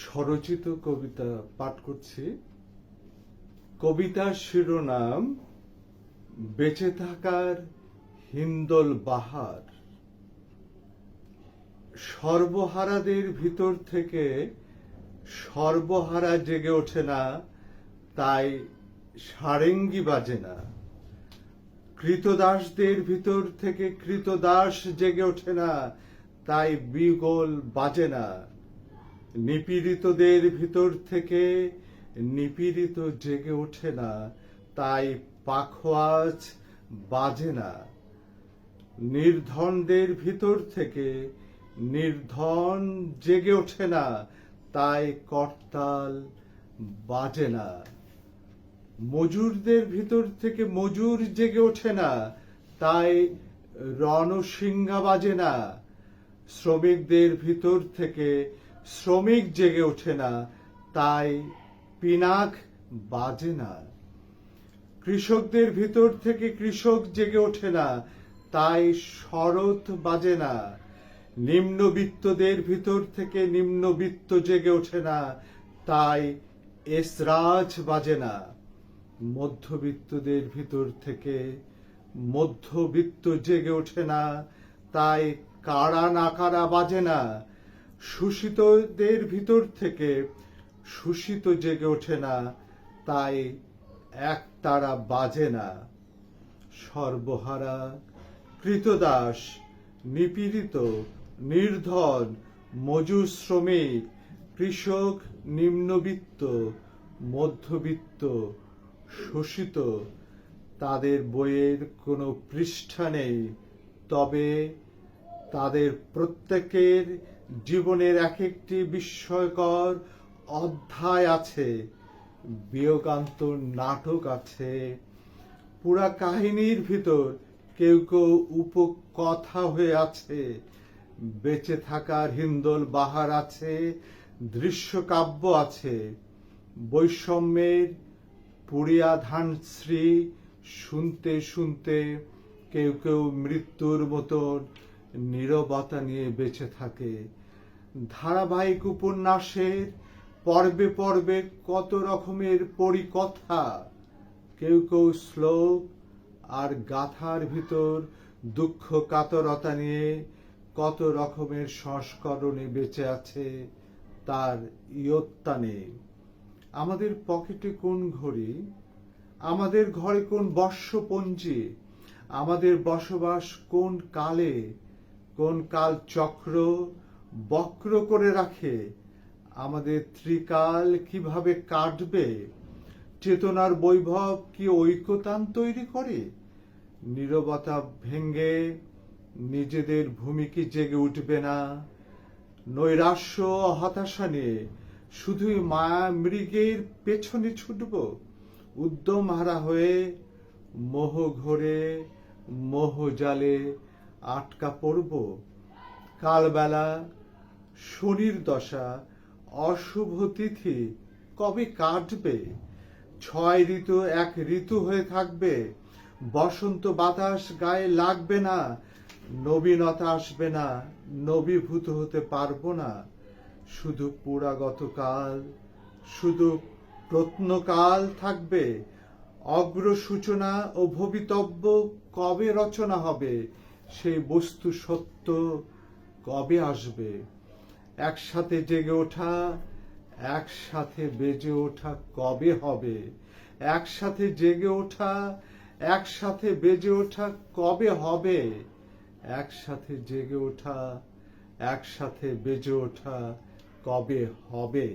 স্বরচিত কবিতা পাঠ করছি। কবিতার শিরোনাম, বেঁচে থাকার হিন্দল বাহার। সর্বহারাদের ভিতর থেকে সর্বহারা জেগে ওঠে না, তাই সারেঙ্গি বাজে না। কৃতদাসদের ভিতর থেকে কৃতদাস জেগে ওঠে না, তাই বিগল বাজে না। নিপীড়িতদের ভিতর থেকে নিপীড়িত জেগে ওঠে না, তাই পাখোয়াজ বাজে না। নির্ধনদের ভিতর থেকে নির্ধন জেগে ওঠে না, তাই করতাল বাজে না। মজুরদের ভিতর থেকে মজুর জেগে ওঠে না, তাই রণসিংহা বাজে না। শ্রমিকদের ভিতর থেকে শ্রমিক জেগে ওঠে না, তাই পিনাক বাজে না। কৃষকদের ভিতর থেকে কৃষক জেগে ওঠে না, তাই শরৎ বাজে না। নিম্নবিত্তদের ভিতর থেকে নিম্নবিত্ত জেগে ওঠে না, তাই এসরাজ বাজে না। মধ্যবিত্তদের ভিতর থেকে মধ্যবিত্ত জেগে ওঠে না, তাই কারা নাকারা বাজে না। শোষিতদের ভিতর থেকে শোষিত জেগে ওঠে না, তাই এক তারা বাজে না। সর্বহারা, কৃতদাস, নিপীড়িত, নির্ধন মজুর শ্রমিক কৃষক, নিম্নবিত্ত, মধ্যবিত্ত, শোষিত, তাদের বইয়ের কোনো পৃষ্ঠা নেই, তবে তাদের প্রত্যেকের জীবনের এক একটি বিস্ময়কর অধ্যায় আছে, বিয়োগান্ত নাটক আছে। পুরা কাহিনীর ভিতর কেউ কেউ উপকথা হয়ে আছে, বেঁচে থাকার হিন্দল বাহার আছে, দৃশ্যকাব্য আছে। বৈষম্যের পুরিয়া ধান শ্রী শুনতে শুনতে কেউ কেউ মৃত্যুর মতন নীরবতা নিয়ে বেঁচে থাকে। ধারাবাহিক উপন্যাসের পর্বে পর্বে কত রকমের পরিকথা, কেউ কেউ শ্লোক আর গাথার ভিতর দুঃখ কাতরতা নিয়ে কত রকমের সংস্করণে বেঁচে আছে তার ইয়ত্তা নেই আমাদের পকেটে কোন ঘড়ি? আমাদের ঘরে কোন বর্ষপঞ্জি? আমাদের বসবাস কোন কালে? কোন কাল চক্র বক্র করে রাখে। আমাদের ত্রিকাল কীভাবে কাটবে? চেতনার বৈভব কি ঐক্যতান তৈরি করে? নীরবতা ভেঙ্গে নিজেদের ভূমিকে জেগে উঠবে না। নৈরাশ্য হতাশা নিয়ে শুধুই মায়া মৃগের পেছনে ছুটব। উদ্যম হারা হয়ে মোহ ঘরে, মোহ জালে আটকা পড়ব। কালবেলা শনির দশা, অশুভ তিথি, কবে কাটবে? ছয় ঋতু, এক ঋতু হয়ে থাকবে। বসন্ত বাতাস গায়ে লাগবে না, নবীনতা আসবে না, নবীভূত হতে পারব না। শুধু পুরাগত কাল, শুধু প্রত্নকাল থাকবে। অগ্র সূচনা ও ভবিতব্য কবে রচনা হবে? সেই বস্তু সত্য কবে আসবে? একসাথে জেগে ওঠা, একসাথে বেজে ওঠা কবে হবে? একসাথে জেগে ওঠা, একসাথে বেজে ওঠা কবে হবে? একসাথে জেগে ওঠা, একসাথে বেজে ওঠা কবে হবে?